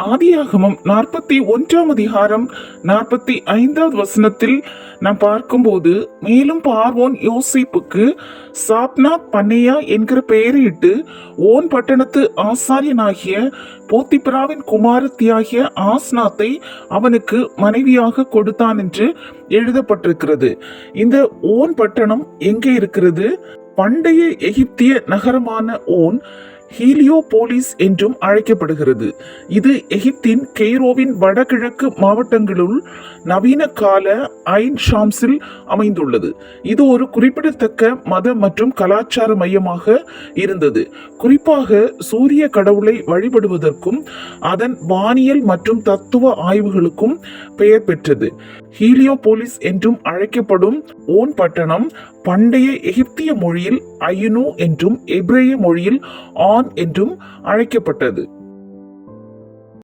ஆதியாகமம் நாற்பத்தி ஒன்றாம் அதிகாரம் நாற்பத்தி ஐந்தாவது வசனத்தில் நாம் பார்க்கும்போது மேலும் பார்வோன் யோசிப்புக்கு சாப்னாத் பண்ணையா என்கிற பெயரிட்டு ஓன் பட்டணத்து ஆசாரியனாகிய போத்திபிராவின் குமாரத்தியாகிய ஆஸ்நாத்தை அவனுக்கு மனைவியாக கொடுத்தான் என்று எழுதப்பட்டிருக்கிறது. இந்த ஓன் பட்டணம் எங்கே இருக்கிறது? பண்டைய எகிப்திய நகரமான ஓன் ஹீலியோபோலிஸ் என்றும் அழைக்கப்படுகிறது. இது எகிப்தின் கெய்ரோவின் வடகிழக்கு மாவட்டங்களுள் நவீன கால ஐன் ஷாம்ஸில் அமைந்துள்ளது. இது ஒரு குறிப்பிடத்தக்க மத மற்றும் கலாச்சார மையமாக இருந்தது. குறிப்பாக சூரிய கடவுளை வழிபடுவதற்கும் அதன் வானியல் மற்றும் தத்துவ ஆய்வுகளுக்கும் பெயர் பெற்றது. ஹீலியோபோலிஸ் என்றும் அழைக்கப்படும் ஓன் பட்டணம் பண்டைய எகிப்திய மொழியில் அயுனு என்றும் எப்ரேய மொழியில் ஆன் என்றும் அழைக்கப்பட்டது.